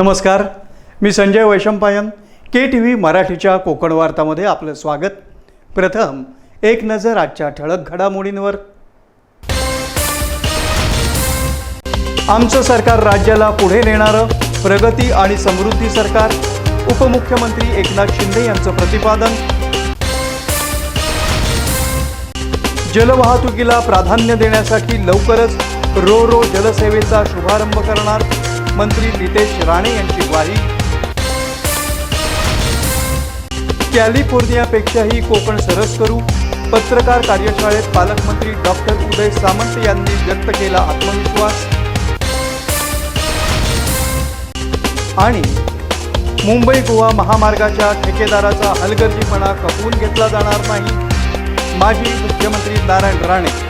नमस्कार. मी Sanjay Vaishampayan K T V मराठीच्या कोकण वार्तामध्ये आपलं स्वागत. प्रथम एक नजर आजच्या ठळक घडामोडींवर. आमचं सरकार राज्याला पुढे नेणारं प्रगती आणि समृद्धी सरकार. उपमुख्यमंत्री एकनाथ शिंदे यांचं प्रतिपादन. जलवाहतुकीला प्राधान्य देण्यासाठी लवकरच रो रो जलसेवेचा शुभारंभ करणार मंत्री नितेश राणे यांची ग्वाही. कॅलिफोर्नियापेक्षाही कोकण सरस करू. पत्रकार कार्यशाळेत पालकमंत्री डॉक्टर उदय सामंत यांनी व्यक्त केला आत्मविश्वास. आणि मुंबई गोवा महामार्गाच्या ठेकेदाराचा हलगर्जीपणा खपवून घेतला जाणार नाही. माजी मुख्यमंत्री नारायण राणे.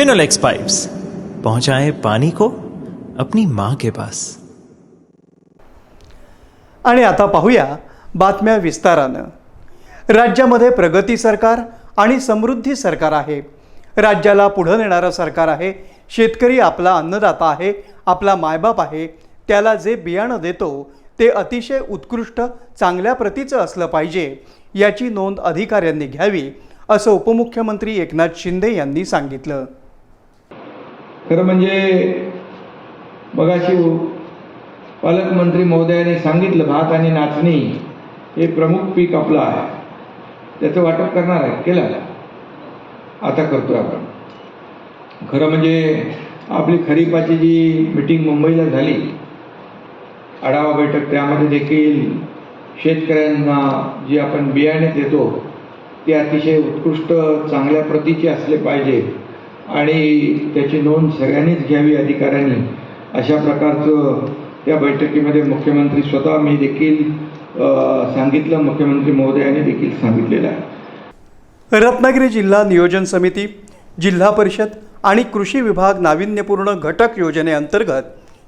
फिनोलेक्स पाइप्स पहुंचाए पानी को अपनी मां के पास। आणि आता पाहूया बातम्या विस्तारानं. राज्यामध्ये प्रगती सरकार आणि समृद्धी सरकार आहे. राज्याला पुढं नेणारं सरकार आहे. शेतकरी आपला अन्नदाता आहे आपला मायबाप आहे. त्याला जे बियाणं देतो ते अतिशय उत्कृष्ट चांगल्या प्रतीचं असलं पाहिजे. याची नोंद अधिकाऱ्यांनी घ्यावी असं उपमुख्यमंत्री एकनाथ शिंदे यांनी सांगितलं. खरं म्हणजे मगाशी हो, पालकमंत्री महोदयाने सांगितलं भात आणि नाचणी हे प्रमुख पीक आपलं आहे. त्याचं वाटप करणार आहे केलं. आता करतोय आपण. खरं म्हणजे आपली खरीपाची जी मिटिंग मुंबईला झाली आढावा बैठक त्यामध्ये देखील शेतकऱ्यांना जी आपण बियाणे देतो ते अतिशय उत्कृष्ट चांगल्या प्रतीचे असले पाहिजे. आणि त्याची नोंद सगळ्यांनीच घ्यावी अधिकाऱ्यांनी. अशा प्रकारचं त्या बैठकीमध्ये मुख्यमंत्री स्वतः मी देखील सांगितलं. मुख्यमंत्री महोदयाने देखील सांगितलेलं आहे. रत्नागिरी जिल्हा नियोजन समिती जिल्हा परिषद आणि कृषी विभाग नाविन्यपूर्ण घटक योजनेअंतर्गत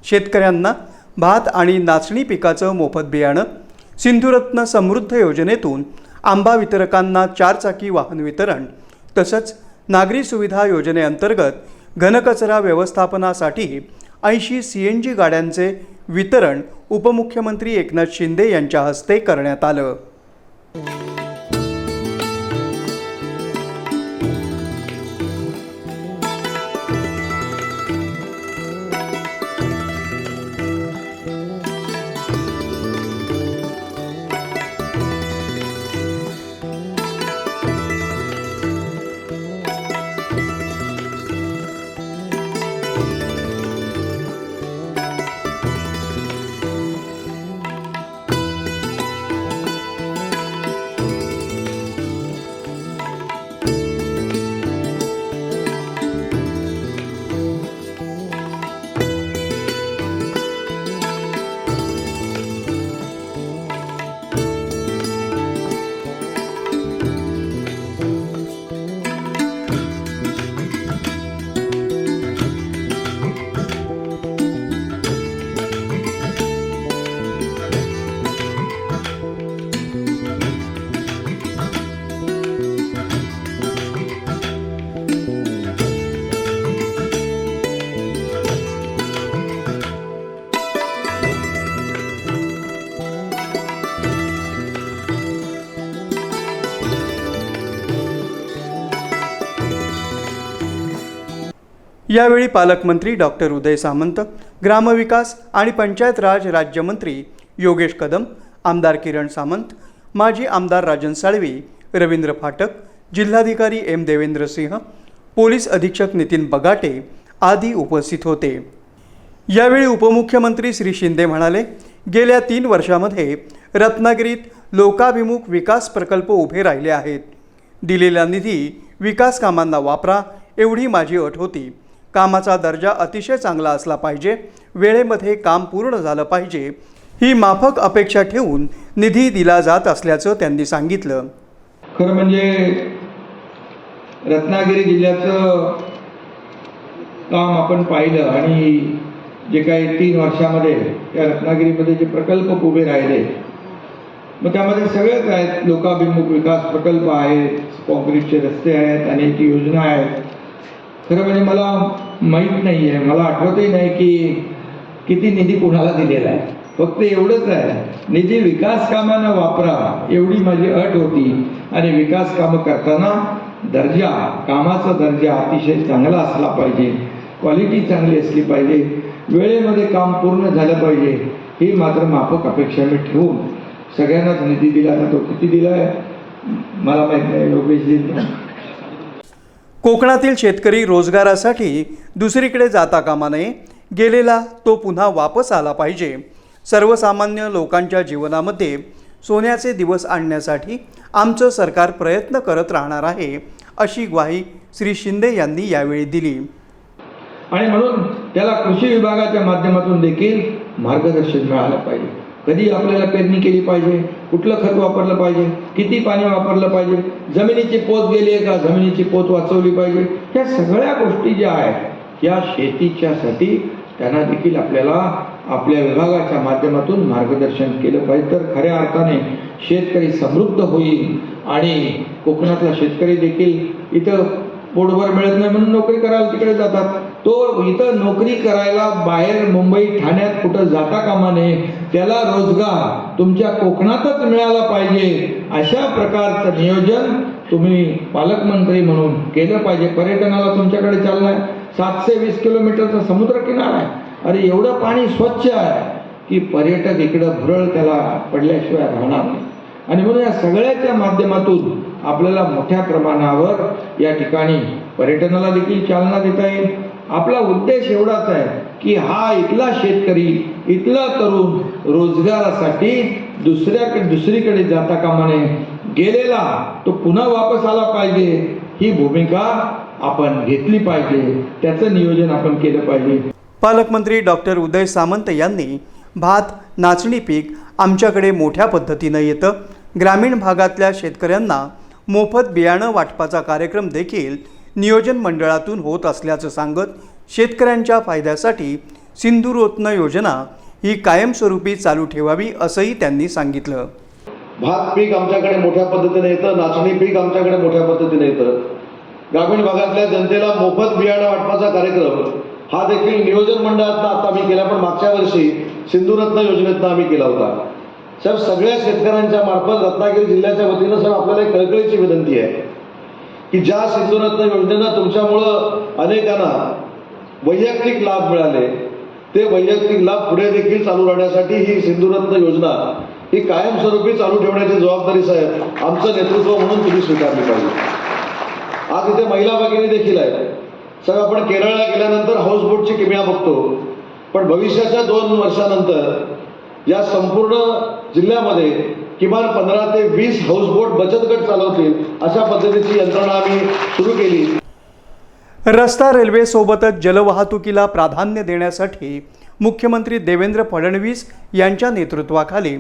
शेतकऱ्यांना भात आणि नाचणी पिकाचं मोफत बियाणं सिंधुरत्न समृद्ध योजनेतून आंबा वितरकांना चारचाकी वाहन वितरण तसंच नागरी सुविधा योजनेअंतर्गत घनकचरा व्यवस्थापनासाठी ऐंशी सी एन जी गाड्यांचे वितरण उपमुख्यमंत्री एकनाथ शिंदे यांच्या हस्ते करण्यात आलं. यावेळी पालकमंत्री डॉक्टर उदय सामंत ग्रामविकास आणि पंचायत राज राज्यमंत्री योगेश कदम आमदार किरण सामंत माजी आमदार राजन साळवी रवींद्र फाटक जिल्हाधिकारी एम देवेंद्र सिंह पोलीस अधीक्षक नितीन बगाटे आदी उपस्थित होते. यावेळी उपमुख्यमंत्री श्री शिंदे म्हणाले गेल्या तीन वर्षामध्ये रत्नागिरीत लोकाभिमुख विकास प्रकल्प उभे राहिले आहेत. दिलेला निधी विकास कामांना वापरा एवढी माझी अट होती. कामाचा दर्जा अतिशय चांगला असला पाहिजे वेळेमध्ये काम पूर्ण झालं पाहिजे ही माफक अपेक्षा ठेवून निधी दिला जात असल्याचं त्यांनी सांगितलं. खरं म्हणजे रत्नागिरी जिल्ह्याचं काम आपण पाहिलं आणि जे काही तीन वर्षामध्ये या रत्नागिरीमध्ये जे प्रकल्प उभे राहिले मग त्यामध्ये सगळेच आहेत लोकाभिमुख विकास प्रकल्प आहेत कॉन्क्रीटचे रस्ते आहेत अनेक योजना आहेत. खरं म्हणजे मला माहीत नाही आहे मला आठवतही नाही की किती निधी कुणाला दिलेला आहे. फक्त एवढंच आहे निधी विकास कामांना वापरा एवढी माझी अट होती. आणि विकास कामं करताना दर्जा कामाचा दर्जा अतिशय चांगला असला पाहिजे क्वालिटी चांगली असली पाहिजे वेळेमध्ये काम पूर्ण झालं पाहिजे ही मात्र माफक अपेक्षा मी ठेवून सगळ्यांनाच निधी दिला जातो किती दिला आहे मला माहीत नाही योगेशजी कोकणातील शेतकरी रोजगारासाठी दुसरीकडे जाता कामा नये. गेलेला तो पुन्हा वापस आला पाहिजे. सर्वसामान्य लोकांच्या जीवनामध्ये सोन्याचे दिवस आणण्यासाठी आमचं सरकार प्रयत्न करत राहणार आहे अशी ग्वाही श्री शिंदे यांनी यावेळी दिली. आणि म्हणून त्याला कृषी विभागाच्या माध्यमातून देखील मार्गदर्शन मिळालं पाहिजे. कधी आपल्याला पेरणी केली पाहिजे? कुठलं खत वापरलं पाहिजे? किती पाणी वापरलं पाहिजे? जमिनीची पोत गेली आहे का? जमिनीची पोत वाचवली पाहिजे? ह्या सगळ्या गोष्टी ज्या आहेत या शेतीच्यासाठी त्यांना देखील आपल्याला आपल्या विभागाच्या माध्यमातून मार्गदर्शन केलं पाहिजे. तर खऱ्या अर्थाने शेतकरी समृद्ध होईल आणि कोकणातला शेतकरी देखील इथं पोटभर मिळत नाही म्हणून नोकरी करायला तिकडे जातात. तो इथं नोकरी करायला बाहेर मुंबई ठाण्यात कुठं जाता कामा नये त्याला रोजगार तुमच्या कोकणातच मिळाला पाहिजे. अशा प्रकारचं नियोजन तुम्ही पालकमंत्री म्हणून केलं पाहिजे. पर्यटनाला तुमच्याकडे चालना आहे सातशे वीस किलोमीटरचा समुद्र किनारा आहे. अरे एवढं पाणी स्वच्छ आहे की पर्यटक इकडं भुरळ त्याला पडल्याशिवाय राहणार नाही. आणि म्हणून या सगळ्याच्या माध्यमातून आपल्याला मोठ्या प्रमाणावर या ठिकाणी पर्यटनाला देखील चालना देता येईल. आपला उद्देश एवढाच आहे की हा इथला शेतकरी इथला तरुण रोजगारासाठी दुसऱ्याकडे दुसरीकडे जाता कामा नये. गेलेला तो पुन्हा वापस आला पाहिजे. ही भूमिका आपण घेतली पाहिजे. त्याचं नियोजन आपण केलं पाहिजे. पालकमंत्री डॉक्टर उदय सामंत यांनी भात नाचणी पीक आमच्याकडे मोठ्या पद्धतीनं येतं. ग्रामीण भागातल्या शेतकऱ्यांना मोफत बियाणं वाटपाचा कार्यक्रम देखील नियोजन मंडळातून होत असल्याचं सांगत शेतकऱ्यांच्या फायद्यासाठी सिंधुरोत्न योजना ही कायमस्वरूपी चालू ठेवावी असंही त्यांनी सांगितलं. भात पीक आमच्याकडे मोठ्या पद्धतीने येतं नाचणी पीक आमच्याकडे मोठ्या पद्धतीने येतं. ग्रामीण भागातल्या जनतेला मोफत बियाणं वाटपाचा कार्यक्रम हा देखील नियोजन मंडळातनं आता आम्ही केला पण मागच्या वर्षी सिंधुरत्न योजनेतनं आम्ही केला होता. साहेब सगळ्या शेतकऱ्यांच्या मार्फत रत्नागिरी जिल्ह्याच्या वतीनं सर आपल्याला एक कळकळीची विनंती आहे की ज्या सिंधुरत्न योजनेनं तुमच्यामुळं अनेकांना वैयक्तिक लाभ मिळाले ते वैयक्तिक लाभ पुढे देखील चालू राहण्यासाठी ही सिंधुरत्न योजना ही कायमस्वरूपी चालू ठेवण्याची जबाबदारी साहेब आमचं नेतृत्व म्हणून तुम्ही स्वीकारली पाहिजे. आज इथे महिला भगिनी देखील आहेत. सर आपण केरळला गेल्यानंतर हाऊसबोटची किमया बघतो. पण भविष्याच्या दोन वर्षानंतर या संपूर्ण जिल्ह्यामध्ये किमान पंधरा ते वीस हाऊसबोट बचत गट चालवतील अशा पद्धतीची यंत्रणा आम्ही सुरू केली. रस्ता रेल्वेसोबतच जलवाहतुकीला प्राधान्य देण्यासाठी मुख्यमंत्री देवेंद्र फडणवीस यांच्या नेतृत्वाखाली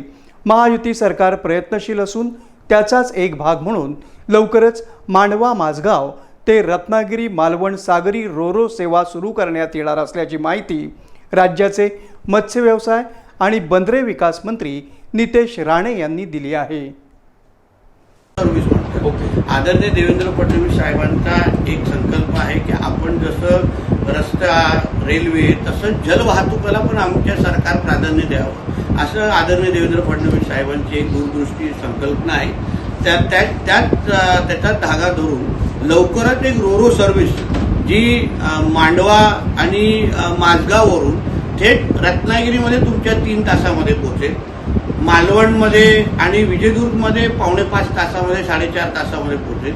महायुती सरकार प्रयत्नशील असून त्याचाच एक भाग म्हणून लवकरच मांडवा माझगाव ते रत्नागिरी मालवण सागरी रोरो सेवा सुरू करण्यात येणार असल्याची माहिती राज्याचे मत्स्यव्यवसाय आणि बंदरे विकास मंत्री नितेश राणे यांनी दिली आहे. आदरणीय देवेंद्र फडणवीस साहेबांचा एक संकल्प आहे की आपण जसं रस्ता रेल्वे तसंच जलवाहतुकीला पण आमच्या सरकार प्राधान्य द्यावं. असं आदरणीय देवेंद्र फडणवीस साहेबांची एक दूरदृष्टी संकल्पना आहे. त्या त्या त्यात त्याचा धागा धरून लवकरच एक रोरो सर्व्हिस जी मांडवा आणि माझगाववरून थेट रत्नागिरीमध्ये तुमच्या तीन तासामध्ये पोहोचेल. मालवणमध्ये आणि विजयदुर्गमध्ये पावणे पाच तासामध्ये साडेचार तासामध्ये पोहोचेल.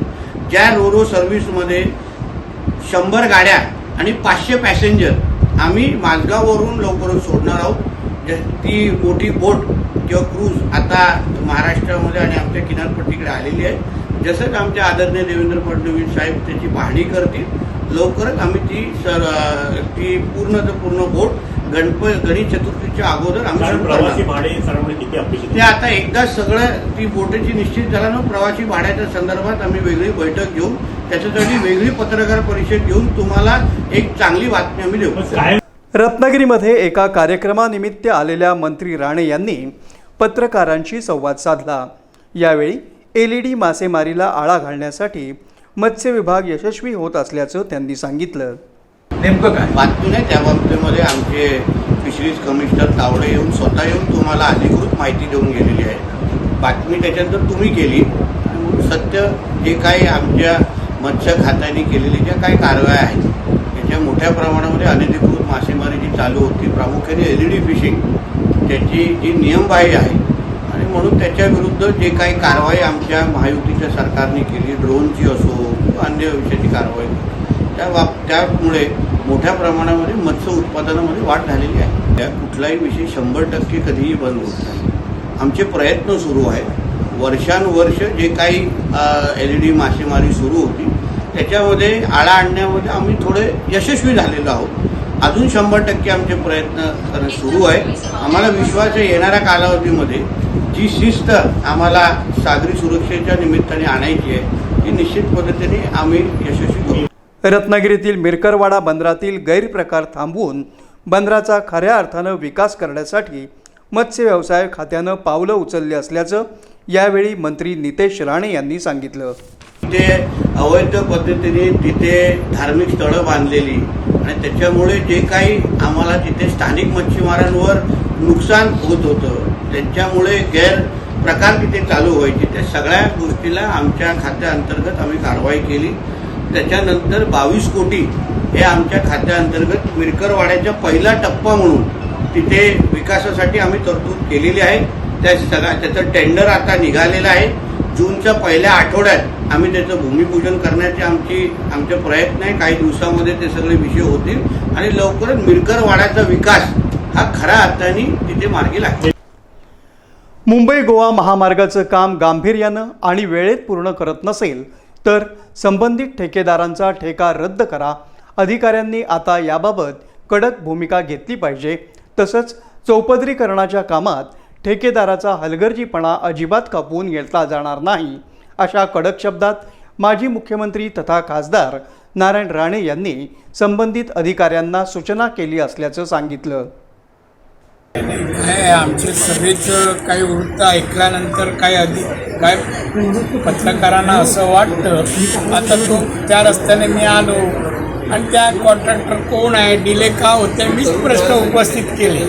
ज्या रोरो सर्व्हिसमध्ये शंभर गाड्या आणि पाचशे पॅसेंजर आम्ही माझगाववरून लवकरच सोडणार आहोत. ज- ती मोठी बोट किंवा क्रूज आता महाराष्ट्रामध्ये आणि आमच्या किनारपट्टीकडे आलेली आहे. जसंच आमच्या आदरणीय देवेंद्र फडणवीस साहेब त्याची पाहणी करतील लवकरच आम्ही ती सर ती पूर्ण तर पूर्ण बोट गणप गणेश चतुर्थीच्या अगोदर आम्ही ते? आता एकदा सगळं ती बोटीची निश्चित झाल्यानं प्रवासी भाड्याच्या संदर्भात आम्ही वेगळी बैठक घेऊन त्याच्यासाठी वेगळी पत्रकार परिषद घेऊन तुम्हाला एक चांगली बातमी आम्ही देऊ. रत्नागिरीमध्ये एका कार्यक्रमानिमित्त आलेल्या मंत्री राणे यांनी पत्रकारांशी संवाद साधला. यावेळी एल ई डी मासेमारीला आळा घालण्यासाठी मत्स्य विभाग यशस्वी होत असल्याचं त्यांनी सांगितलं. नेमकं काय? बातमी नाही त्या बाबतीमध्ये आमचे फिशरीज कमिशनर तावडे येऊन स्वतः येऊन तुम्हाला अधिकृत माहिती देऊन गेलेली आहे. बातमी त्याच्यानंतर तुम्ही केली. सत्य जे काही आमच्या मत्स्य खात्याने केलेली ज्या काही कारवाया आहेत त्याच्या मोठ्या प्रमाणामध्ये अनधिकृत मासेमारी जी चालू होती प्रामुख्याने एल ई डी फिशिंग त्याची जी नियमबाह्य आहे म्हणून त्याच्या विरुद्ध जे काही कारवाई आमच्या महायुतीच्या सरकारने केली ड्रोनची असो किंवा अन्य विषयाची कारवाई त्या बाब त्यामुळे मोठ्या प्रमाणामध्ये मत्स्य उत्पादनामध्ये वाढ झालेली आहे. त्या कुठलाही विषय शंभर टक्के कधीही बंद होत नाही. आमचे प्रयत्न सुरू आहेत. वर्षानुवर्ष जे काही एल ई डी मासेमारी सुरू होती त्याच्यामध्ये आळा आणण्यामध्ये आम्ही थोडे यशस्वी झालेलो आहोत. अजून शंभर टक्के आमचे प्रयत्न सुरू आहे. आम्हाला विश्वास आहे येणाऱ्या कालावधीमध्ये जी शिस्त आम्हाला सागरी सुरक्षेच्या निमित्ताने आणायची आहे ती निश्चित पद्धतीने आम्ही यशस्वी करू. रत्नागिरीतील मिरकरवाडा बंदरातील गैरप्रकार थांबवून बंदराचा खऱ्या अर्थानं विकास करण्यासाठी मत्स्य व्यवसाय खात्यानं पावलं उचलली असल्याचं यावेळी मंत्री नितेश राणे यांनी सांगितलं. तिथे अवैध पद्धतीने तिथे धार्मिक स्थळं बांधलेली आणि त्याच्यामुळे जे काही आम्हाला तिथे स्थानिक मच्छीमारांवर नुकसान होत होतं त्यांच्यामुळे गैर प्रकार तिथे चालू व्हायचे. त्या सगळ्या गोष्टीला आमच्या खात्याअंतर्गत आम्ही कारवाई केली. त्याच्यानंतर बावीस कोटी हे आमच्या खात्याअंतर्गत मिरकरवाड्याचा पहिला टप्पा म्हणून तिथे विकासासाठी आम्ही तरतूद केलेली आहे. त्या सगळ्या त्याचं टेंडर आता निघालेलं आहे. जूनच्या पहिल्या आठवड्यात आम्ही त्याचं भूमिपूजन करण्याचे आमची आमचे प्रयत्न आहे. काही दिवसामध्ये ते सगळे विषय होतील. आणि लवकरच मिरकरवाड्याचा विकास हा खऱ्या अर्थाने तिथे मार्गी लागतो मुंबई गोवा महामार्गाचं काम गांभीर्यानं आणि वेळेत पूर्ण करत नसेल तर संबंधित ठेकेदारांचा ठेका रद्द करा. अधिकाऱ्यांनी आता याबाबत कडक भूमिका घेतली पाहिजे. तसंच चौपदरीकरणाच्या कामात ठेकेदाराचा हलगर्जीपणा अजिबात कापून घेतला जाणार नाही अशा कडक शब्दात माजी मुख्यमंत्री तथा खासदार नारायण राणे यांनी संबंधित अधिकाऱ्यांना सूचना केली असल्याचं सांगितलं. नाही आमच्या सभेचं काही वृत्त ऐकल्यानंतर काही अधिक काय पत्रकारांना असं वाटतं आता तो त्या रस्त्याने मी आलो आणि त्या कॉन्ट्रॅक्टर कोण आहे डिले का होते मीच प्रश्न उपस्थित केले.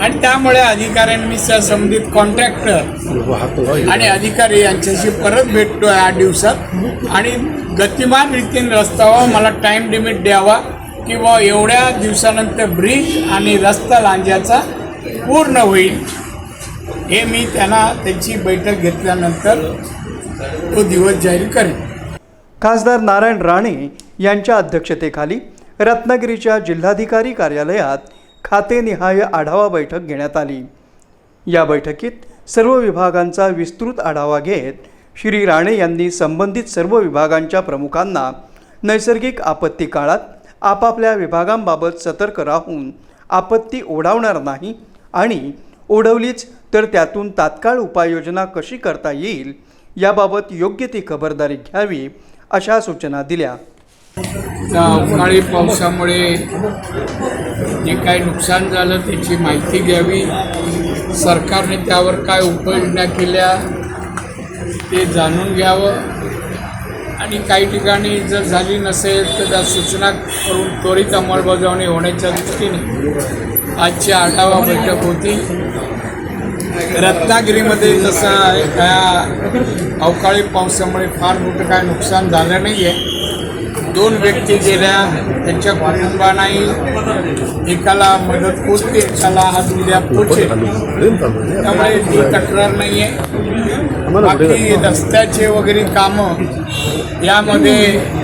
आणि त्यामुळे अधिकाऱ्यांनी संबंधित कॉन्ट्रॅक्टर आणि अधिकारी यांच्याशी परत भेटतो आठ दिवसात आणि गतिमान रीतीने रस्ता व्हावा मला टाईम लिमिट द्यावा. किंवा एवढ्या दिवसानंतर ब्रिज आणि रस्ता लांज्याचा पूर्ण होईल हे मी त्यांना त्यांची बैठक घेतल्यानंतर तो दिवस जाहीर करेन. खासदार नारायण राणे यांच्या अध्यक्षतेखाली रत्नागिरीच्या जिल्हाधिकारी कार्यालयात खातेनिहाय आढावा बैठक घेण्यात आली. या बैठकीत सर्व विभागांचा विस्तृत आढावा घेत श्री राणे यांनी संबंधित सर्व विभागांच्या प्रमुखांना नैसर्गिक आपत्ती काळात आपापल्या विभागांबाबत सतर्क राहून आपत्ती ओढावणार नाही आणि ओढवलीच तर त्यातून तात्काळ उपाययोजना कशी करता येईल याबाबत योग्य ती खबरदारी घ्यावी अशा सूचना दिल्या. उन्हाळी अवकाळी पावसामुळे जे काही नुकसान झालं त्याची माहिती घ्यावी. सरकारने त्यावर काय उपाययोजना केल्या ते जाणून घ्यावं. आणि काही ठिकाणी जर झाली नसेल तर त्या सूचना करून त्वरित अंमलबजावणी होण्याच्या दृष्टीने आजची आढावा बैठक होती. रत्नागिरीमध्ये जसं ह्या त्या अवकाळी पावसामुळे फार मोठं काय नुकसान झालं नाही आहे दोन व्यक्ती गेल्या त्यांच्या कुटुंबानाही एकाला मदत पोचते एकाला हात उद्या पोचेल त्यामुळे ती तक्रार नाही आहे बाकी रस्त्याचे वगैरे कामं यामध्ये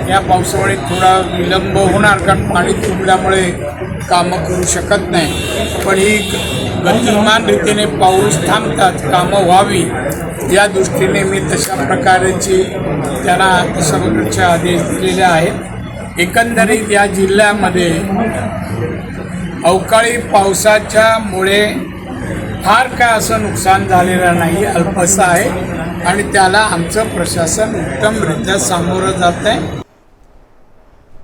या पावसामुळे थोडा विलंब होणार कारण पाणी तुंबल्यामुळे कामं करू शकत नाही. पण ही गतिमान रीतीने पाऊस थांबतात कामं व्हावी या दृष्टीने मी तशा प्रकारची त्यांना तशा प्रकारचे आदेश दिलेले आहेत. एकंदरीत या जिल्ह्यामध्ये अवकाळी पावसाच्यामुळे फार काय असं नुकसान झालेलं नाही अल्पसं आहे. आणि त्याला आमचं प्रशासन उत्तमरित्या सामोरं जात आहे.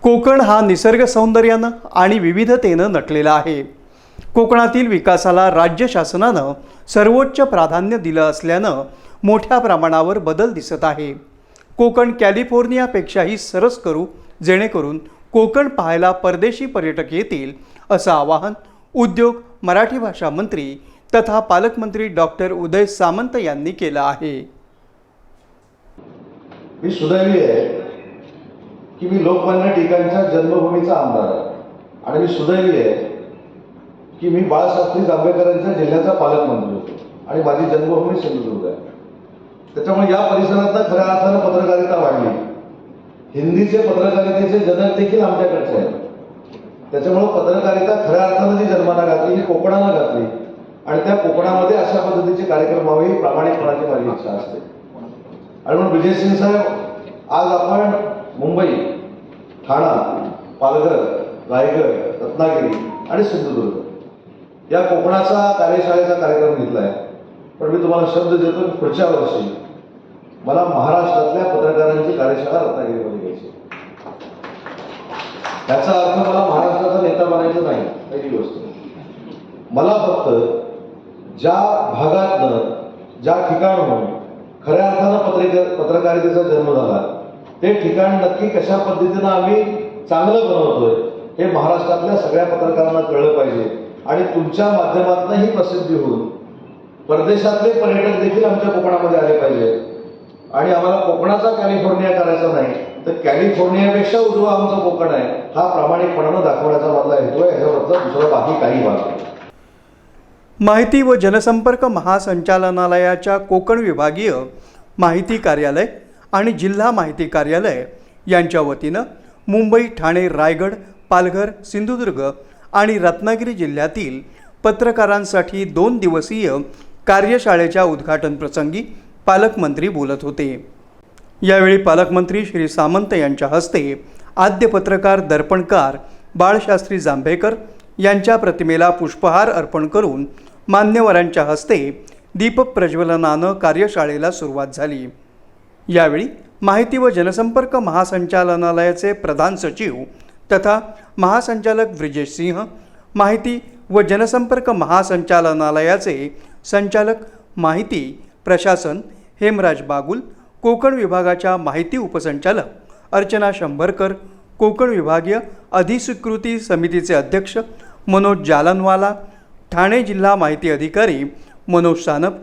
कोकण हा निसर्ग सौंदर्यानं आणि विविधतेनं नटलेला आहे. कोकणातील विकासाला राज्य शासनानं सर्वोच्च प्राधान्य दिलं असल्यानं मोठ्या प्रमाणावर बदल दिसत आहे. कोकण कॅलिफोर्नियापेक्षाही सरस करू जेणेकरून कोकण पाहायला परदेशी पर्यटक येतील असं आवाहन उद्योग मराठी भाषा मंत्री तथा पालकमंत्री डॉक्टर उदय सामंत यांनी केलं आहे. मी सुदैवी आहे की मी लोकमान्य टिकांच्या जन्मभूमीचा आमदार आहे. आणि मी सुदैवी आहे की मी बाळशास्त्री जांभेकरांच्या जिल्ह्याचा पालकमंत्री होतो. आणि माझी जन्मभूमी सिंधुदुर्ग आहे. त्याच्यामुळे या परिसरात खऱ्या अर्थानं पत्रकारिता वाढली. हिंदीचे पत्रकारितेचे जनक देखील आमच्याकडचे आहेत. त्याच्यामुळं पत्रकारिता खऱ्या अर्थानं जी जन्माला घातली ही कोकणाला घातली आणि त्या कोकणामध्ये अशा पद्धतीचे कार्यक्रम व्हावे ही प्रामाणिकपणाची माझी इच्छा असते. म्हणून विजय सिंग साहेब आज आपण मुंबई ठाणा पालघर रायगड रत्नागिरी आणि सिंधुदुर्ग या कोकणाचा कार्यशाळेचा कार्यक्रम घेतला आहे पण मी तुम्हाला शब्द देतो की पुढच्या वर्षी मला महाराष्ट्रातल्या पत्रकारांची कार्यशाळा रत्नागिरीमध्ये घ्यायची त्याचा अर्थ मला महाराष्ट्राचा नेता बनायचं नाही पहिली गोष्ट मला फक्त ज्या भागातनं ज्या ठिकाणहून खऱ्या अर्थानं पत्रिका पत्रकारितेचा जन्म झाला. ते ठिकाण नक्की कशा पद्धतीनं आम्ही चांगलं बनवतोय हे महाराष्ट्रातल्या सगळ्या पत्रकारांना कळलं पाहिजे. आणि तुमच्या माध्यमातून ही प्रसिद्धी होऊन परदेशातले पर्यटक देखील आमच्या कोकणामध्ये आले पाहिजे. आणि आम्हाला कोकणाचा कॅलिफोर्निया करायचा नाही तर कॅलिफोर्नियापेक्षा उजवा आमचं कोकण आहे हा प्रामाणिकपणानं दाखवण्याचा मधला हेतू आहे ह्याच्यावरचा दुसरं बाकी काही भाग माहिती व जनसंपर्क महासंचालनालयाच्या कोकण विभागीय माहिती कार्यालय आणि जिल्हा माहिती कार्यालय यांच्या वतीनं मुंबई ठाणे रायगड पालघर सिंधुदुर्ग आणि रत्नागिरी जिल्ह्यातील पत्रकारांसाठी दोन दिवसीय कार्यशाळेच्या उद्घाटनप्रसंगी पालकमंत्री बोलत होते. यावेळी पालकमंत्री श्री सामंत यांच्या हस्ते आद्य पत्रकार दर्पणकार बाळशास्त्री जांभेकर यांच्या प्रतिमेला पुष्पहार अर्पण करून मान्यवरांच्या हस्ते दीपक प्रज्वलनानं कार्यशाळेला सुरुवात झाली. यावेळी माहिती व जनसंपर्क महासंचालनालयाचे प्रधान सचिव तथा महासंचालक ब्रिजेश सिंह माहिती व जनसंपर्क महासंचालनालयाचे संचालक माहिती प्रशासन हेमराज बागुल कोकण विभागाच्या माहिती उपसंचालक अर्चना शंभरकर कोकण विभागीय अधिस्वीकृती समितीचे अध्यक्ष मनोज जालनवाला ठाणे जिल्हा माहिती अधिकारी मनोज सानप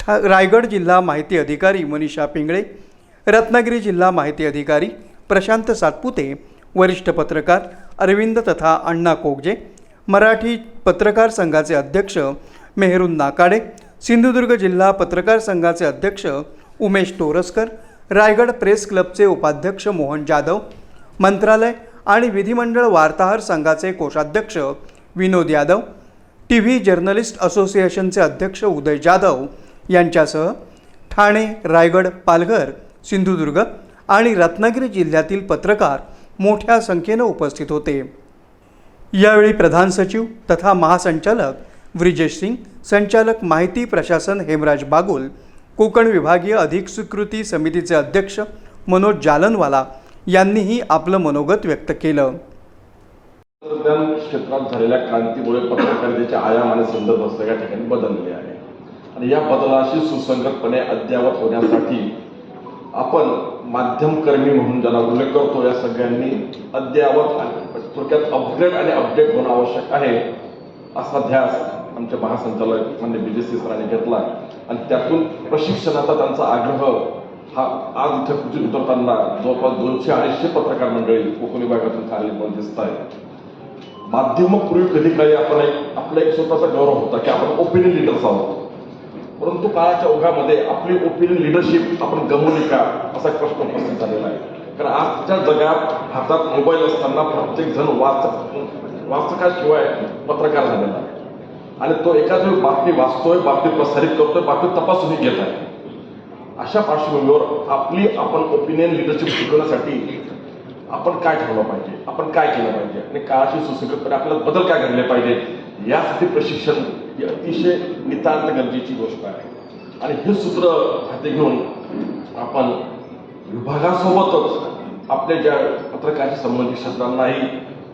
ठा रायगड जिल्हा माहिती अधिकारी मनीषा पिंगळे रत्नागिरी जिल्हा माहिती अधिकारी प्रशांत सातपुते वरिष्ठ पत्रकार अरविंद तथा अण्णा कोगजे मराठी पत्रकार संघाचे अध्यक्ष मेहरून नाकाडे सिंधुदुर्ग जिल्हा पत्रकार संघाचे अध्यक्ष उमेश टोरसकर रायगड प्रेस क्लबचे उपाध्यक्ष मोहन जाधव मंत्रालय आणि विधिमंडळ वार्ताहर संघाचे कोषाध्यक्ष Vinod Yadav T V journalist असोसिएशनचे अध्यक्ष उदय जाधव यांच्यासह ठाणे रायगड पालघर सिंधुदुर्ग आणि रत्नागिरी जिल्ह्यातील पत्रकार मोठ्या संख्येनं उपस्थित होते. यावेळी प्रधान सचिव तथा महासंचालक व्रिजेश सिंग संचालक माहिती प्रशासन हेमराज बागुल कोकण विभागीय अधिक स्वीकृती समितीचे अध्यक्ष मनोज जालनवाला यांनीही आपलं मनोगत व्यक्त केलं. क्षेत्रात झालेल्या क्रांतीमुळे पत्रकारितेचे आयाम आणि संदर्भ सगळ्या ठिकाणी बदलले आहे आणि या बदलाशी सुसंगतपणे अद्ययावत होण्यासाठी आपण माध्यमकर्मी म्हणून ज्याला उल्लेख करतो या सगळ्यांनी अद्यावत आणि म्हणजे थोडक्यात अपग्रेड आणि अपडेट होणं आवश्यक आहे असा ध्यास आमचे महासंचालक म्हणजे बीजेसी सरांनी घेतला आणि त्यातून प्रशिक्षणाचा त्यांचा आग्रह हा आज इथे उतरताना जवळपास दोनशे अडीचशे पत्रकार मंडळी कोकणी भागातून खाली पण दिसत आहे माध्यम पूर्वी कधी काही आपण एक आपला एक स्वतःचा गौरव होता की आपण ओपिनियन लिडर्स आहोत. परंतु काळाच्या ओघामध्ये आपली ओपिनियन लिडरशिप आपण गमवली का? असा प्रश्न उपस्थित झालेला आहे. कारण आजच्या जगात हातात मोबाईल असताना प्रत्येक जण वाचक वाचकाशिवाय पत्रकार झालेला आहे. आणि तो एकाच वेळी बातमी वाचतोय बातमी प्रसारित करतोय बातमी तपासूनही घेत आहे. अशा पार्श्वभूमीवर आपली आपण ओपिनियन लिडरशिप शिकवण्यासाठी आपण काय ठरवलं पाहिजे? आपण काय केलं पाहिजे? आणि काळाशी सुसंगतपणे आपल्याला बदल काय घडले पाहिजे? यासाठी प्रशिक्षण ही अतिशय नितांत गरजेची गोष्ट आहे. आणि हे सूत्र हाती घेऊन आपण विभागासोबतच आपल्या ज्या पत्रकाराशी संबंधित क्षेत्रांनाही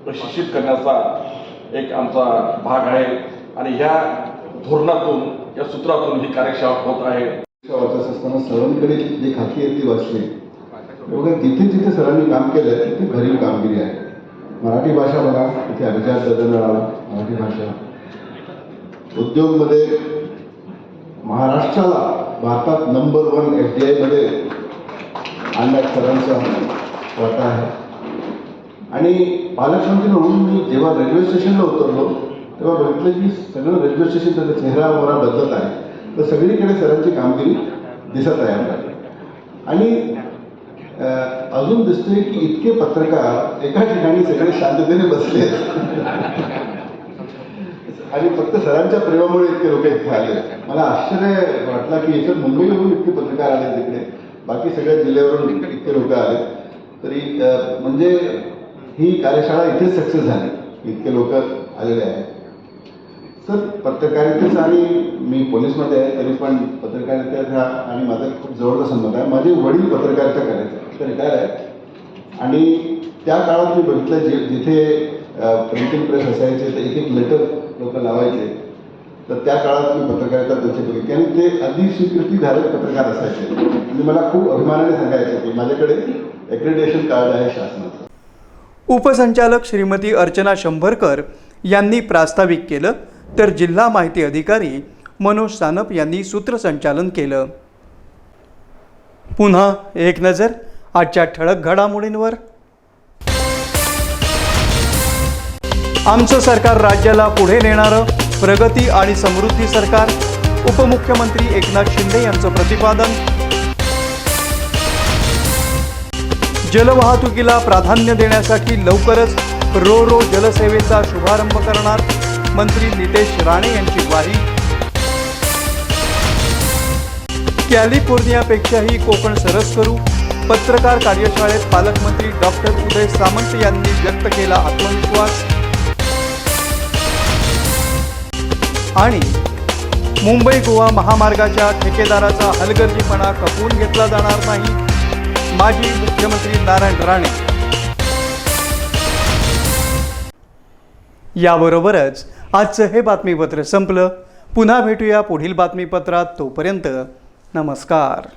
प्रशिक्षित करण्याचा एक आमचा भाग आहे. आणि ह्या धोरणातून या सूत्रातून ही कार्यशाळा होत आहे. वाचत असताना सरांकडे जी खाती आहे ती वाचली. बघा जिथे जिथे सरांनी काम केलं तिथे घरील कामगिरी आहे. मराठी भाषा बघा तिथे अभिजात दादा आला मराठी भाषा. उद्योगमध्ये महाराष्ट्राला भारतात नंबर वन एफ डी आयमध्ये आणण्यात सरांचा वाटा आहे. आणि पालकमंत्री म्हणून मी जेव्हा रेल्वे स्टेशनला उतरलो तेव्हा बघितलं की सगळं रेल्वे स्टेशन त्याचा चेहरा मोहरा बदलत आहे. तर सगळीकडे सरांची कामगिरी दिसत आहे आपल्याला आणि अजून दिसतोय की इतके पत्रकार एका ठिकाणी सगळे शांततेने बसले आणि फक्त सरांच्या प्रेमामुळे इतके लोक इथे आले मला आश्चर्य वाटला की याच्यात मुंबईवरून इतके पत्रकार आले तिकडे. बाकी सगळ्या जिल्ह्यावरून इतके लोक आले तरी म्हणजे ही कार्यशाळा इथेच सक्सेस झाली. इतके लोक आलेले आहेत. सर पत्रकारितेचा आणि मी पोलीसमध्ये आहे तरी पण पत्रकारितेचा आणि माझा खूप जवळचा संबंध आहे. माझे वडील पत्रकारिता करायचे ते रिटायर आहे? आणि त्या काळात मी बघितलं जे जिथे प्रिंटिंग प्रेस असायचे तर एक एक लेटर लोक लावायचे. तर त्या काळात मी पत्रकारिता त्यांची बघितली. आणि ते अधिस्वीकृतीधारक पत्रकार असायचे. आणि मला खूप अभिमानाने सांगायचे की माझ्याकडे एक्रेडिटेशन कार्ड आहे शासनाचं. उपसंचालक श्रीमती अर्चना शंभरकर यांनी प्रास्ताविक केलं तर जिल्हा माहिती अधिकारी मनोज सानप यांनी सूत्रसंचालन केलं. पुन्हा एक नजर. आजच्या ठळक घडामोडींवर. आमचं सरकार राज्याला पुढे नेणारं प्रगती आणि समृद्धी सरकार. उपमुख्यमंत्री एकनाथ शिंदे यांचं प्रतिपादन. जलवाहतुकीला प्राधान्य देण्यासाठी लवकरच रो रो जलसेवेचा शुभारंभ करणार मंत्री नितेश राणे यांची ग्वाही. कॅलिफोर्नियापेक्षाही कोकण सरस करू. पत्रकार कार्यशाळेत पालकमंत्री डॉक्टर उदय सामंत यांनी व्यक्त केला आत्मविश्वास. आणि मुंबई गोवा महामार्गाच्या ठेकेदाराचा हलगर्जीपणा खपवून घेतला जाणार नाही माजी मुख्यमंत्री नारायण राणे. याबरोबरच आजचं हे बातमीपत्र संपलं. पुन्हा भेटूया पुढील बातमीपत्रात तोपर्यंत नमस्कार.